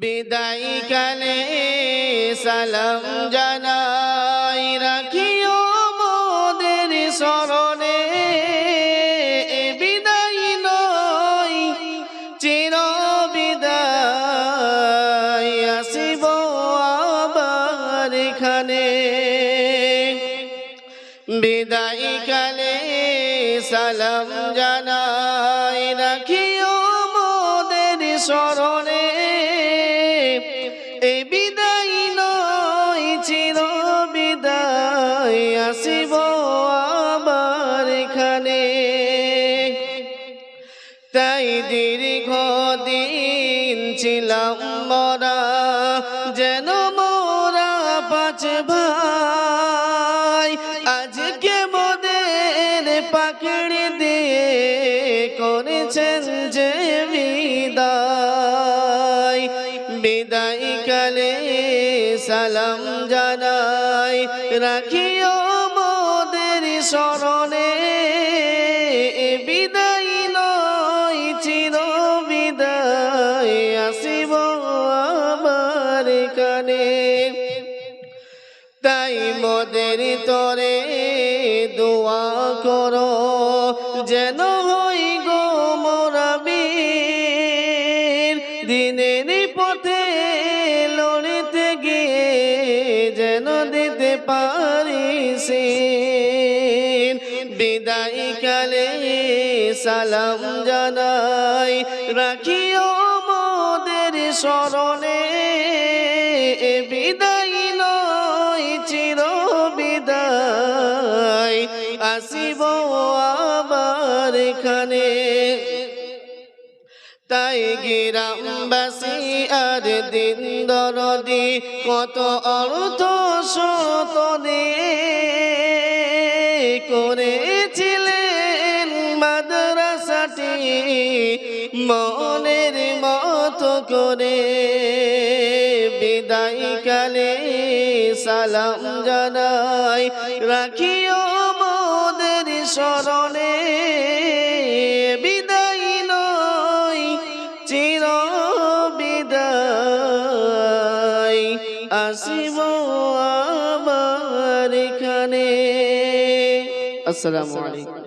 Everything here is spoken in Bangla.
বিদায় কালে সালাম জানাই রাখিও মোদের স্মরণে। বিদায় নয়, চির বিদায় আসিব আবার এখানে। বিদায় কালে সালাম জানাই রাখিও মোদের স্মরণে। তাই দীর্ঘ দিন ছিলাম মরা, যেন মোরা পাঁচ ভাই। আজকে মোদের পাকড়ি দিয়ে করেছেন যে বিদায়। বিদায় কালে সালাম জানাই, রাখিও মোদের স্মরণে। বিদায় আসিব আমার কানে। তাই মোদের তরে দোয়া করো, যেন হই গো মোরাবির দিনের পথে লড়তে গিয়ে যেন দিতে পারি সিন। বিদায় কালে সালাম জানাই, রাখিও স্মরণে বিদায় নয় চির বিদায় আসিব আবার এখানে। তাই গিরামবাসী আর দিন দরদি কত অর্থ দিয়ে করেছিলেন মাদ্রাসাটি। মনের মতো করে বিদায় কালে সালাম জানাই। রাখিও মোদের স্মরণে, বিদায় নয়, চির বিদায়। আসিব আমার এখানে। আসসালামু আলাইকুম।